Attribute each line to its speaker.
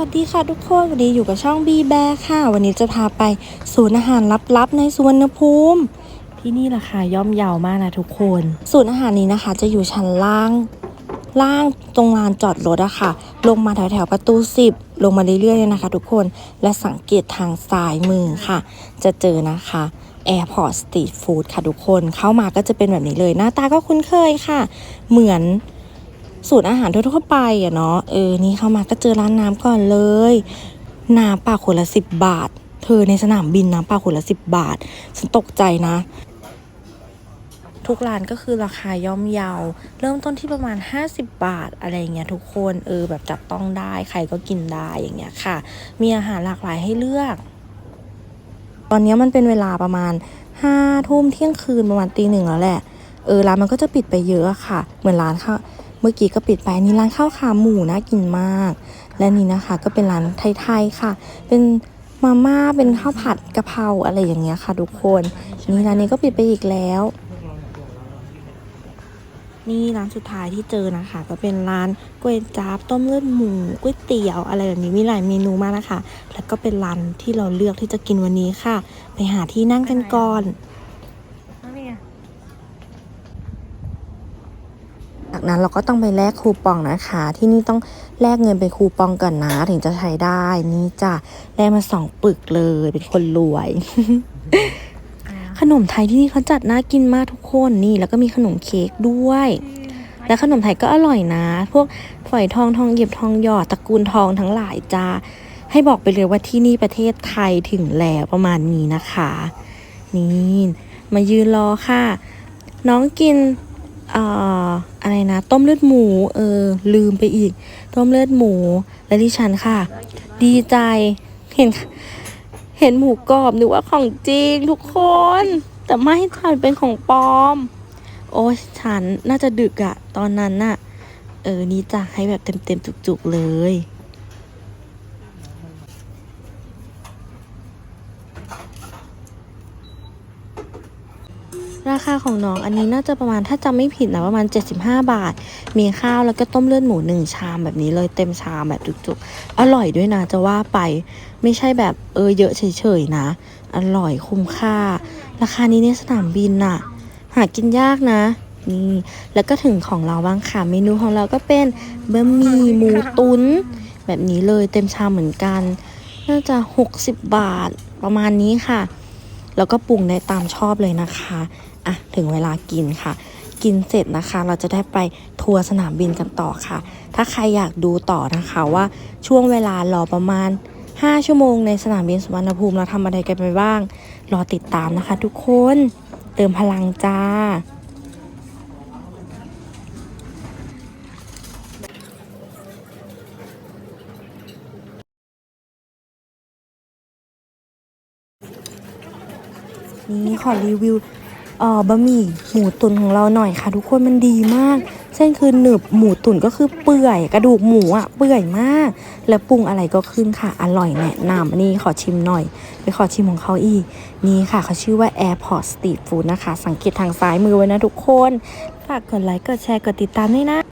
Speaker 1: วัสดีค่ะทุกคน วันนี้อยู่กับช่องบีแบค่ะ วันนี้จะพาไปศูนย์อาหารลับๆในสุวรรณภูมิ ที่นี่ราคาย่อมเยาวมากนะทุกคน ศูนย์อาหารนี้นะคะ จะอยู่ชั้นล่าง ล่างตรงลานจอดรถอะค่ะ ลงมาแถวแถวๆประตู 10 ลงมาเรื่อยๆเลยนะคะ ทุกคน และสังเกตทางซ้ายมือค่ะ จะเจอนะคะ Airport Street Food ค่ะทุกคน เข้ามาก็จะเป็นแบบนี้เลย หน้าตาก็คุ้นเคยค่ะ เหมือน สูตรอาหารทั่วๆไปอะเนาะเออนี่เข้ามาก็เจอร้านน้ำก่อนเลยน้ำปลาขวดละสิบบาท เธอในสนามบินน้ำปลาขวดละสิบบาทฉันตกใจนะ ทุกร้านก็คือราคาย่อมเยา เริ่มต้นที่ประมาณ 50 บาทอะไรเงี้ยทุกคนเออแบบจับต้องได้ใครก็กินได้อย่างเงี้ยค่ะ มีอาหารหลากหลายให้เลือก ตอนนี้มันเป็นเวลาประมาณห้าทุ่มเที่ยงคืนประมาณตีหนึ่งแล้วแหละเออร้านมันก็จะปิดไปเยอะค่ะ เหมือนร้านข้าว เมื่อกี้ก็ปิดไปอันนี่ร้านข้าวขาหมูน่ากินมาก และนี่นะคะก็เป็นร้านไทยๆค่ะ เป็นมาม่าเป็นข้าวผัดกะเพราอะไรอย่างเงี้ยค่ะทุกคนนี่ร้านนี้ก็ปิดไปอีกแล้ว นี่ร้านสุดท้ายที่เจอนะคะ ก็เป็นร้านก๋วยจั๊บต้มเลือดหมูก๋วยเตี๋ยวอะไรแบบนี้มีหลายเมนูมากนะคะ แล้วก็เป็นร้านที่เราเลือกที่จะกินวันนี้ค่ะ ไปหาที่นั่งกันก่อน จากนั้นเราก็ต้องไปแลกคูปองนะคะ ที่นี่ต้องแลกเงินเป็นคูปองก่อนนะถึงจะใช้ได้นี่จ้ะแลกมาสองปึกเลยเป็นคนรวย ขนมไทยที่นี่เขาจัดน่ากินมากทุกคนนี่ แล้วก็มีขนมเค้กด้วยและขนมไทยก็อร่อยนะ พวกฝอยทองทองหยิบทองหยอดตระกูลทองทั้งหลายจ้าให้บอกไปเลยว่าที่นี่ประเทศไทยถึงแล้วประมาณนี้นะคะ นี่ มายืนรอค่ะ น้องกินเอ่อ อะไรนะ ต้มเลือดหมู เออ ลืมไปอีก ต้มเลือดหมู และดิฉันค่ะ ดีใจ เห็น เห็นหมูกรอบนึกว่าของจริงทุกคน แต่ไม่ฉันเป็นของปลอม โอ้ฉันน่าจะดึกอะตอนนั้นน่ะ เออ นี่จะให้แบบเต็มๆจุกๆเลย ราคาของน้องอันนี้น่าจะประมาณถ้าจำไม่ผิดนะประมาณ 75 บาท มีข้าวแล้วก็ต้มเลือดหมูหนึ่งชามแบบนี้เลยเต็มชามแบบจุกๆ อร่อยด้วยนะจะว่าไป ไม่ใช่แบบเออเยอะเฉยๆนะ อร่อยคุ้มค่า ราคานี้ในสนามบินน่ะ หากินยากนะนี่แล้วก็ถึงของเราบ้างค่ะ เมนูของเราก็เป็นบะหมี่หมูตุน๋นแบบนี้เลยเต็มชามเหมือนกัน น่าจะ 60 บาทประมาณนี้ค่ะ แล้วก็ปรุงได้ตามชอบเลยนะคะอะถึงเวลากินค่ะ กินเสร็จนะคะ เราจะได้ไปทัวร์สนามบินกันต่อค่ะ ถ้าใครอยากดูต่อนะคะว่าช่วงเวลารอประมาณ 5 ชั่วโมงในสนามบินสุวรรณภูมิเราทำอะไรกันไปบ้าง รอติดตามนะคะ ทุกคน เติมพลังจ้า นี่ขอรีวิวเอ่อบะหมี่หมูตุ๋นของเราหน่อยค่ะ ทุกคนมันดีมาก เส้นคือหนึบหมูตุ๋นก็คือเปื่อยกระดูกหมูอะเปื่อยมาก แล้วปรุงอะไรก็ขึ้นค่ะ อร่อยแนะนำนนี้ขอชิมหน่อย ไปขอชิมของเขาอีก นี่ค่ะเขาชื่อว่า Airport Street Food นะคะ สังเกตทางซ้ายมือไว้นะทุกคนฝากกดไลค์กดแชร์กดติดตามด้วยนะ